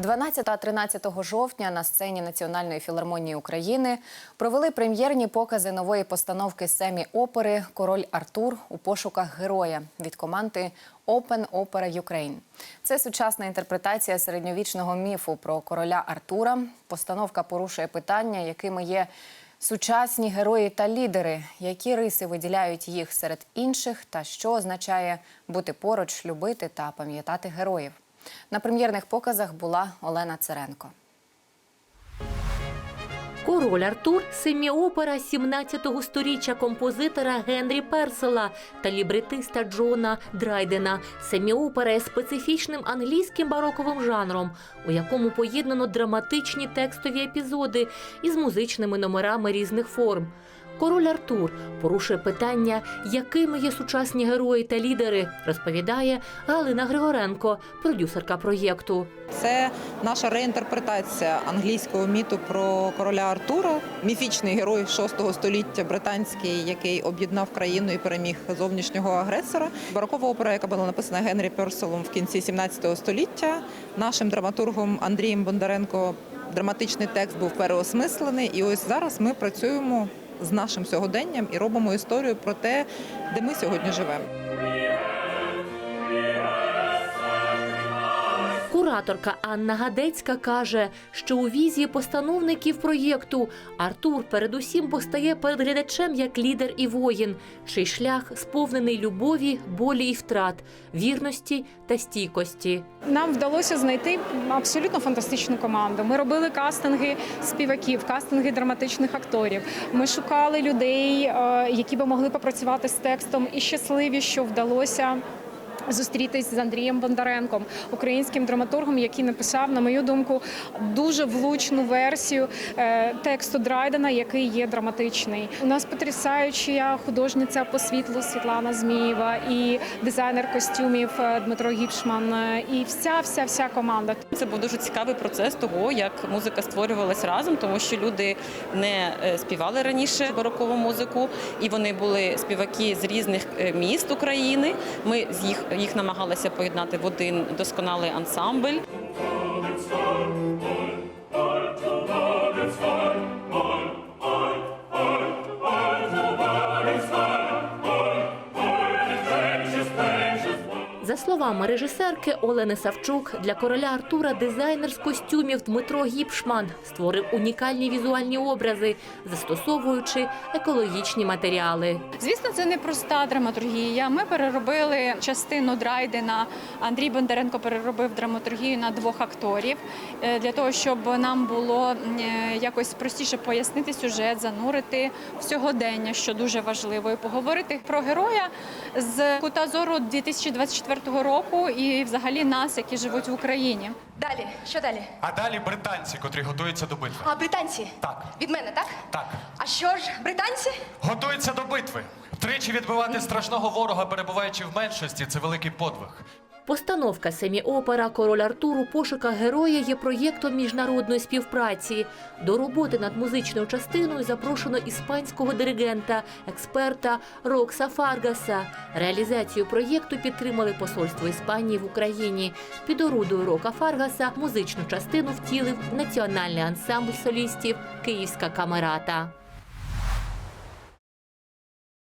12 та 13 жовтня на сцені Національної філармонії України провели прем'єрні покази нової постановки семі опери Король Артур у пошуках героя від команди Open Opera Ukraine. Це сучасна інтерпретація середньовічного міфу про короля Артура. Постановка порушує питання, якими є сучасні герої та лідери, які риси виділяють їх серед інших, та що означає бути поруч, любити та пам'ятати героїв. На прем'єрних показах була Олена Церенко. Король Артур семіопера 17-го сторіччя композитора Генрі Персела та лібретиста Джона Драйдена. Семіопера є специфічним англійським бароковим жанром, у якому поєднано драматичні текстові епізоди із музичними номерами різних форм. Король Артур порушує питання, якими є сучасні герої та лідери, розповідає Галина Григоренко, продюсерка проєкту. Це наша реінтерпретація англійського міту про короля Артура, міфічний герой 6 століття британський, який об'єднав країну і переміг зовнішнього агресора. Барокова опера, яка була написана Генрі Перселом в кінці 17 століття. Нашим драматургом Андрієм Бондаренко драматичний текст був переосмислений. І ось зараз ми працюємо з нашим сьогоденням і робимо історію про те, де ми сьогодні живемо. Кураторка Анна Гадецька каже, що у візії постановників проєкту Артур передусім постає перед глядачем як лідер і воїн, чий шлях сповнений любові, болі і втрат, вірності та стійкості. Нам вдалося знайти абсолютно фантастичну команду. Ми робили кастинги співаків, кастинги драматичних акторів. Ми шукали людей, е, які би могли попрацювати з текстом, і щасливі, що вдалося. Зустрітись з Андрієм Бондаренком, українським драматургом, який написав, на мою думку, дуже влучну версію е, тексту Драйдена, який є драматичний. У нас потрясаюча художниця по світлу Світлана Змієва і дизайнер костюмів е, Дмитро Гіпшман, е, і вся вся вся команда. Це був дуже цікавий процес того, як музика створювалась разом, тому що люди не співали раніше барокову музику, і вони були співаки з різних міст України. Ми з їх їх намагалися поєднати в один досконалий ансамбль. За словами режисерки Олени Савчук, для короля Артура дизайнер з костюмів Дмитро Гіпшман створив унікальні візуальні образи, застосовуючи екологічні матеріали. Звісно, це не проста драматургія. Ми переробили частину Драйдена. Андрій Бондаренко переробив драматургію на двох акторів е, для того, щоб нам було е, якось простіше пояснити сюжет, занурити в сьогодення, що дуже важливо, і поговорити про героя з кута зору 2024 року і взагалі нас, які живуть в Україні. Далі, що далі? А далі британці, котрі готуються до битви. А, британці? Так. Від мене, так? Так. А що ж, британці? Готуються до битви. Втричі відбивати страшного ворога, перебуваючи в меншості, це великий подвиг. Постановка семі-опера Король Артур у пошуках героя є проєктом міжнародної співпраці. До роботи над музичною частиною запрошено іспанського диригента, експерта Рокса Фаргаса. Реалізацію проєкту підтримали посольство Іспанії в Україні. Під орудою Рока Фаргаса музичну частину втілив національний ансамбль солістів Київська камерата.